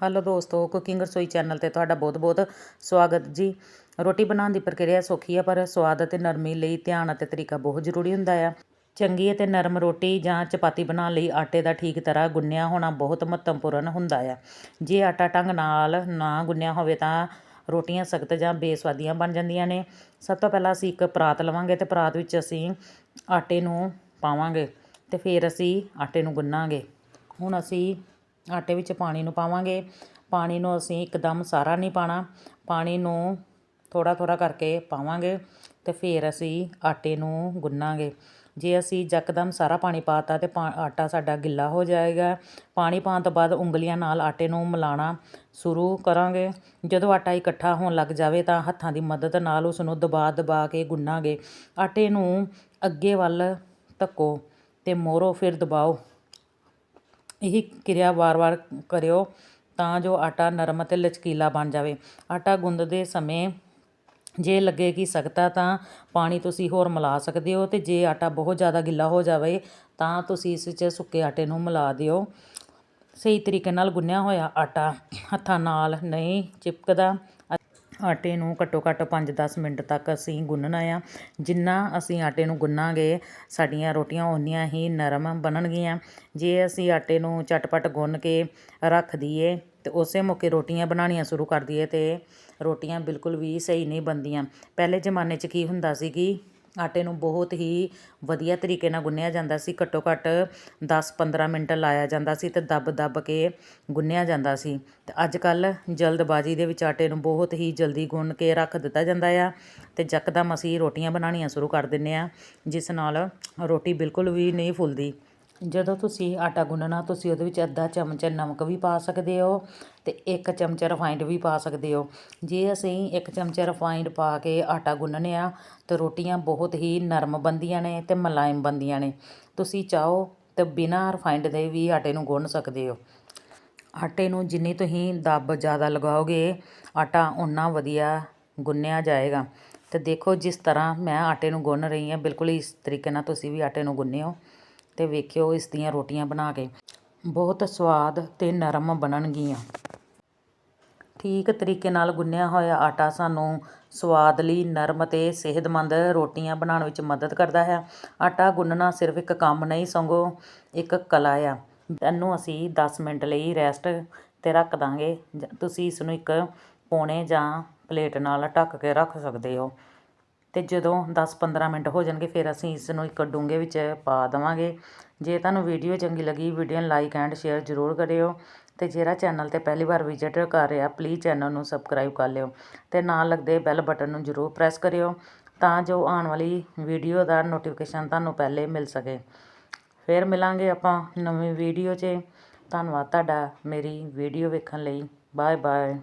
Hello ਦੋਸਤੋ cooking ਰਸੋਈ channel ਤੇ ਤੁਹਾਡਾ ਬਹੁਤ-ਬਹੁਤ ਸਵਾਗਤ ਜੀ। ਰੋਟੀ ਬਣਾਉਣ ਦੀ ਪ੍ਰਕਿਰਿਆ ਸੌਖੀ ਆ, ਪਰ ਸਵਾਦ ਅਤੇ ਨਰਮੀ ਲਈ ਧਿਆਨ ਅਤੇ ਤਰੀਕਾ ਬਹੁਤ ਜ਼ਰੂਰੀ ਹੁੰਦਾ ਆ। ਚੰਗੀ ਅਤੇ ਨਰਮ ਰੋਟੀ ਜਾਂ ਚਪਾਤੀ ਬਣਾਉਣ ਲਈ ਆਟੇ ਦਾ ਠੀਕ ਤਰ੍ਹਾਂ ਗੁੰਨਿਆ ਹੋਣਾ ਬਹੁਤ ਮਹੱਤਵਪੂਰਨ ਹੁੰਦਾ ਆ। ਜੇ ਆਟਾ ਢੰਗ ਨਾਲ ਨਾ ਗੁੰਨਿਆ ਹੋਵੇ ਤਾਂ ਰੋਟੀਆਂ ਸਖਤ ਜਾਂ ਬੇਸਵਾਦੀਆਂ ਬਣ ਜਾਂਦੀਆਂ ਨੇ। ਸਭ ਤੋਂ ਪਹਿਲਾਂ ਅਸੀਂ ਇੱਕ ਪਰਾਤ ਲਵਾਂਗੇ ਤੇ ਪਰਾਤ ਵਿੱਚ ਅਸੀਂ ਆਟੇ ਨੂੰ ਪਾਵਾਂਗੇ ਤੇ ਫਿਰ ਅਸੀਂ ਆਟੇ ਨੂੰ ਗੁੰਨਾਂਗੇ। ਹੁਣ ਅਸੀਂ ਆਟੇ ਵਿੱਚ ਪਾਣੀ ਨੂੰ ਪਾਵਾਂਗੇ। ਪਾਣੀ ਨੂੰ ਅਸੀਂ ਇੱਕਦਮ ਸਾਰਾ ਨਹੀਂ ਪਾਣਾ। ਪਾਣੀ ਨੂੰ ਥੋੜ੍ਹਾ ਥੋੜ੍ਹਾ ਕਰਕੇ ਪਾਵਾਂਗੇ ਅਤੇ ਫਿਰ ਅਸੀਂ ਆਟੇ ਨੂੰ ਗੁੰਨਾਂਗੇ। ਜੇ ਅਸੀਂ ਯਕਦਮ ਸਾਰਾ ਪਾਣੀ ਪਾ ਤਾ ਪਾਤਾ ਪਾ ਆਟਾ ਸਾਡਾ ਗਿੱਲਾ ਹੋ ਜਾਏਗਾ। ਪਾਣੀ ਪਾਉਣ ਤੋਂ ਬਾਅਦ ਉਂਗਲੀਆਂ ਨਾਲ ਆਟੇ ਨੂੰ ਮਿਲਾਉਣਾ ਸ਼ੁਰੂ ਕਰਾਂਗੇ। ਜਦੋਂ ਆਟਾ ਇਕੱਠਾ ਹੋਣ ਲੱਗ ਜਾਵੇ ਤਾਂ ਹੱਥਾਂ ਦੀ ਮਦਦ ਨਾਲ ਉਸ ਨੂੰ ਦਬਾ ਦਬਾ ਕੇ ਗੁੰਨਾਂਗੇ। ਆਟੇ ਨੂੰ ਅੱਗੇ ਵੱਲ ਧੱਕੋ ਅਤੇ ਮੋੜੋ ਫਿਰ ਦਬਾਓ। ਇਹ ਕਿਰਿਆ ਵਾਰ-ਵਾਰ ਕਰਿਓ ਤਾਂ ਜੋ ਆਟਾ ਨਰਮ ਅਤੇ ਲਚਕੀਲਾ ਬਣ ਜਾਵੇ। ਆਟਾ ਗੁੰਦਦੇ ਸਮੇਂ ਜੇ ਲੱਗੇ ਕਿ ਸਖਤਾ ਤਾਂ ਪਾਣੀ ਤੁਸੀਂ ਹੋਰ ਮਿਲਾ ਸਕਦੇ ਹੋ ਅਤੇ ਜੇ ਆਟਾ ਬਹੁਤ ਜ਼ਿਆਦਾ ਗਿੱਲਾ ਹੋ ਜਾਵੇ ਤਾਂ ਤੁਸੀਂ ਇਸ ਵਿੱਚ ਸੁੱਕੇ ਆਟੇ ਨੂੰ ਮਿਲਾ ਦਿਓ। ਸਹੀ ਤਰੀਕੇ ਨਾਲ ਗੁੰਨਿਆ ਹੋਇਆ ਆਟਾ ਹੱਥਾਂ ਨਾਲ ਨਹੀਂ ਚਿਪਕਦਾ। ਆਟੇ ਨੂੰ ਘੱਟੋ ਘੱਟ ਪੰਜ ਦਸ ਮਿੰਟ ਤੱਕ ਅਸੀਂ ਗੁੰਨਣਾ ਆ। ਜਿੰਨਾ ਅਸੀਂ ਆਟੇ ਨੂੰ ਗੁੰਨਾਂਗੇ, ਸਾਡੀਆਂ ਰੋਟੀਆਂ ਓਨੀਆਂ ਹੀ ਨਰਮ ਬਣਨਗੀਆਂ। ਜੇ ਅਸੀਂ ਆਟੇ ਨੂੰ ਚਟਪਟ ਗੁੰਨ ਕੇ ਰੱਖ ਦਈਏ, ਤੇ ਉਸੇ ਮੌਕੇ ਰੋਟੀਆਂ ਬਣਾਉਣੀਆਂ ਸ਼ੁਰੂ ਕਰ ਦਈਏ ਤੇ ਰੋਟੀਆਂ ਬਿਲਕੁਲ ਵੀ ਸਹੀ ਨਹੀਂ ਬਣਦੀਆਂ। ਪਹਿਲੇ ਜ਼ਮਾਨੇ 'ਚ ਕੀ ਹੁੰਦਾ ਸੀ ਕਿ ਆਟੇ ਨੂੰ ਬਹੁਤ ਹੀ ਵਧੀਆ ਤਰੀਕੇ ਨਾਲ ਗੁੰਨਿਆ ਜਾਂਦਾ ਸੀ। ਘੱਟੋ ਘੱਟ 10-15 ਮਿੰਟ ਲਾਇਆ ਜਾਂਦਾ ਸੀ ਅਤੇ ਦੱਬ-ਦੱਬ ਕੇ ਗੁੰਨਿਆ ਜਾਂਦਾ ਸੀ। ਅਤੇ ਅੱਜ ਕੱਲ੍ਹ ਜਲਦਬਾਜ਼ੀ ਦੇ ਵਿੱਚ ਆਟੇ ਨੂੰ ਬਹੁਤ ਹੀ ਜਲਦੀ ਗੁੰਨ ਕੇ ਰੱਖ ਦਿੱਤਾ ਜਾਂਦਾ ਆ ਅਤੇ ਯਕਦਮ ਅਸੀਂ ਰੋਟੀਆਂ ਬਣਾਉਣੀਆਂ ਸ਼ੁਰੂ ਕਰ ਦਿੰਦੇ ਹਾਂ, ਜਿਸ ਨਾਲ ਰੋਟੀ ਬਿਲਕੁਲ ਵੀ ਨਹੀਂ ਫੁੱਲਦੀ। ਜਦੋਂ ਤੁਸੀਂ ਆਟਾ ਗੁੰਨਣਾ, ਤੁਸੀਂ ਉਹਦੇ ਵਿੱਚ ਅੱਧਾ ਚਮਚ ਨਮਕ ਵੀ ਪਾ ਸਕਦੇ ਹੋ ਅਤੇ ਇੱਕ ਚਮਚ ਰਿਫਾਇੰਡ ਵੀ ਪਾ ਸਕਦੇ ਹੋ। ਜੇ ਅਸੀਂ ਇੱਕ ਚਮਚ ਰਿਫਾਇੰਡ ਪਾ ਕੇ ਆਟਾ ਗੁੰਨਨੇ ਆ, ਤਾਂ ਰੋਟੀਆਂ ਬਹੁਤ ਹੀ ਨਰਮ ਬਣਦੀਆਂ ਨੇ ਅਤੇ ਮਲਾਇਮ ਬਣਦੀਆਂ ਨੇ। ਤੁਸੀਂ ਚਾਹੋ ਤਾਂ ਬਿਨਾਂ ਰਿਫਾਈਂਡ ਦੇ ਵੀ ਆਟੇ ਨੂੰ ਗੁੰਨ ਸਕਦੇ ਹੋ। ਆਟੇ ਨੂੰ ਜਿੰਨੀ ਤੁਸੀਂ ਦੱਬ ਜ਼ਿਆਦਾ ਲਗਾਓਗੇ, ਆਟਾ ਉਨਾ ਵਧੀਆ ਗੁੰਨਿਆ ਜਾਏਗਾ। ਅਤੇ ਦੇਖੋ ਜਿਸ ਤਰ੍ਹਾਂ ਮੈਂ ਆਟੇ ਨੂੰ ਗੁੰਨ ਰਹੀ ਹਾਂ, ਬਿਲਕੁਲ ਇਸ ਤਰੀਕੇ ਨਾਲ ਤੁਸੀਂ ਵੀ ਆਟੇ ਨੂੰ ਗੁੰਨਿਓ। ਤੇ ਵੇਖਿਓ ਇਸ ਦੀਆਂ ਰੋਟੀਆਂ ਬਣਾ ਕੇ। ਬਹੁਤ ਸਵਾਦ ਤੇ ਨਰਮ ਬਣਨਗੀਆਂ। ਠੀਕ ਤਰੀਕੇ ਨਾਲ ਗੁੰਨਿਆ ਹੋਇਆ ਆਟਾ ਸਾਨੂੰ ਸਵਾਦ ਲਈ ਨਰਮ ਤੇ ਸਿਹਤਮੰਦ ਰੋਟੀਆਂ ਬਣਾਉਣ ਵਿੱਚ ਮਦਦ ਕਰਦਾ ਹੈ। ਆਟਾ ਗੁੰਨਣਾ ਸਿਰਫ ਇੱਕ ਕੰਮ ਨਹੀਂ, ਸਗੋਂ ਇੱਕ ਕਲਾ ਆ। ਇਹਨੂੰ ਅਸੀਂ 10 ਮਿੰਟ ਲਈ ਰੈਸਟ ਤੇ ਰੱਖ ਦਾਂਗੇ। ਤੁਸੀਂ ਇਸ ਨੂੰ ਇੱਕ ਪੌਣੇ ਜਾਂ ਪਲੇਟ ਨਾਲ ਢੱਕ ਕੇ ਰੱਖ ਸਕਦੇ ਹੋ। ਅਤੇ ਜਦੋਂ 10-15 ਮਿੰਟ ਹੋ ਜਾਣਗੇ, ਫਿਰ ਅਸੀਂ ਇਸ ਨੂੰ ਇੱਕ ਡੂੰਘੇ ਵਿੱਚ ਪਾ ਦੇਵਾਂਗੇ। ਜੇ ਤੁਹਾਨੂੰ ਵੀਡੀਓ ਚੰਗੀ ਲੱਗੀ, ਵੀਡੀਓ ਨੂੰ ਲਾਈਕ ਐਂਡ ਸ਼ੇਅਰ ਜ਼ਰੂਰ ਕਰਿਓ ਅਤੇ ਜਿਹੜਾ ਚੈਨਲ ਤੇ ਪਹਿਲੀ ਵਾਰ ਵਿਜ਼ਿਟ ਕਰ ਰਿਹਾ ਪਲੀਜ਼ ਚੈਨਲ ਨੂੰ ਸਬਸਕ੍ਰਾਈਬ ਕਰ ਲਿਓ ਅਤੇ ਨਾਲ ਲੱਗਦੇ ਬੈਲ ਬਟਨ ਨੂੰ ਜ਼ਰੂਰ ਪ੍ਰੈਸ ਕਰਿਓ ਤਾਂ ਜੋ ਆਉਣ ਵਾਲੀ ਵੀਡੀਓ ਦਾ ਨੋਟੀਫਿਕੇਸ਼ਨ ਤੁਹਾਨੂੰ ਪਹਿਲੇ ਮਿਲ ਸਕੇ। ਫਿਰ ਮਿਲਾਂਗੇ ਆਪਾਂ ਨਵੀਂ ਵੀਡੀਓ 'ਚ। ਧੰਨਵਾਦ ਤੁਹਾਡਾ ਮੇਰੀ ਵੀਡੀਓ ਵੇਖਣ ਲਈ। Bye bye